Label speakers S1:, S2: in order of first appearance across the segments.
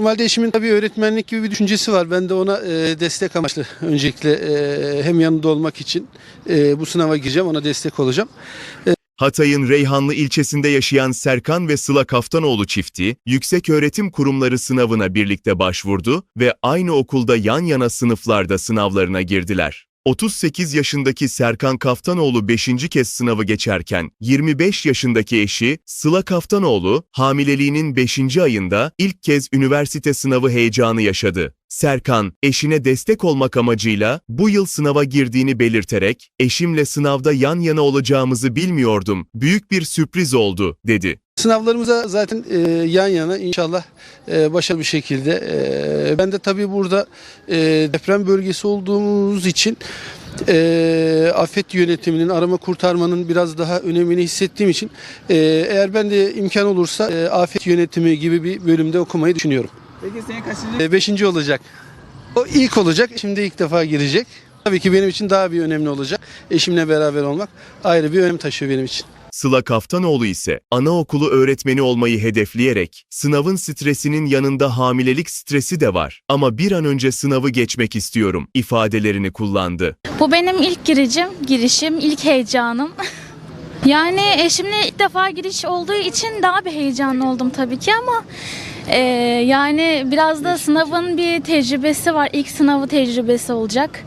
S1: Normalde eşimin tabii öğretmenlik gibi bir düşüncesi var. Ben de ona e, destek amaçlı öncelikle e, hem yanında olmak için e, bu sınava gireceğim. Ona destek olacağım.
S2: Hatay'ın Reyhanlı ilçesinde yaşayan Serkan ve Sıla Kaftanoğlu çifti, Yükseköğretim Kurumları sınavına birlikte başvurdu ve aynı okulda yan yana sınıflarda sınavlarına girdiler. 38 yaşındaki Serkan Kaftanoğlu 5. kez sınavı geçerken 25 yaşındaki eşi Sıla Kaftanoğlu hamileliğinin 5. ayında ilk kez üniversite sınavı heyecanı yaşadı. Serkan, eşine destek olmak amacıyla bu yıl sınava girdiğini belirterek, eşimle sınavda yan yana olacağımızı bilmiyordum, büyük bir sürpriz oldu, dedi.
S1: Sınavlarımıza zaten e, yan yana inşallah e, başarılı bir şekilde. E, ben de tabii burada e, deprem bölgesi olduğumuz için e, afet yönetiminin, arama kurtarmanın biraz daha önemini hissettiğim için e, eğer ben de imkan olursa e, afet yönetimi gibi bir bölümde okumayı düşünüyorum.
S3: Peki senin kaçıncı?
S1: E, beşinci olacak. O ilk olacak. Şimdi ilk defa girecek. Tabii ki benim için daha bir önemli olacak. Eşimle beraber olmak ayrı bir önem taşıyor benim için.
S2: Sıla Kaftanoğlu ise anaokulu öğretmeni olmayı hedefleyerek sınavın stresinin yanında hamilelik stresi de var ama bir an önce sınavı geçmek istiyorum ifadelerini kullandı.
S4: Bu benim ilk giricim, girişim, ilk heyecanım. Yani eşimle ilk defa giriş olduğu için daha bir heyecanlı oldum tabii ki ama e, yani biraz da sınavın bir tecrübesi var. İlk sınavı tecrübesi olacak.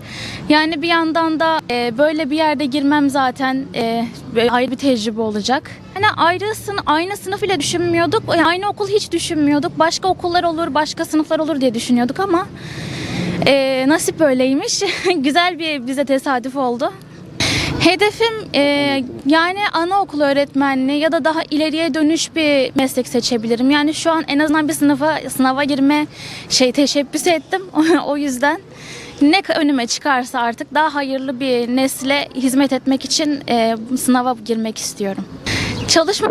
S4: Yani bir yandan da e, böyle bir yerde girmem zaten e, ayrı bir tecrübe olacak. Yani ayrı sın aynı sınıf ile düşünmüyorduk. Yani Aynı okul hiç düşünmüyorduk. Başka okullar olur, başka sınıflar olur diye düşünüyorduk ama e, nasip öyleymiş. Güzel bir bize tesadüf oldu. Hedefim e, yani anaokulu öğretmenliği ya da daha ileriye dönüş bir meslek seçebilirim. Yani şu an en azından bir sınıfa sınava girme şey teşebbüs ettim. o yüzden ne önüme çıkarsa artık daha hayırlı bir nesle hizmet etmek için e, sınava girmek istiyorum. Çalışma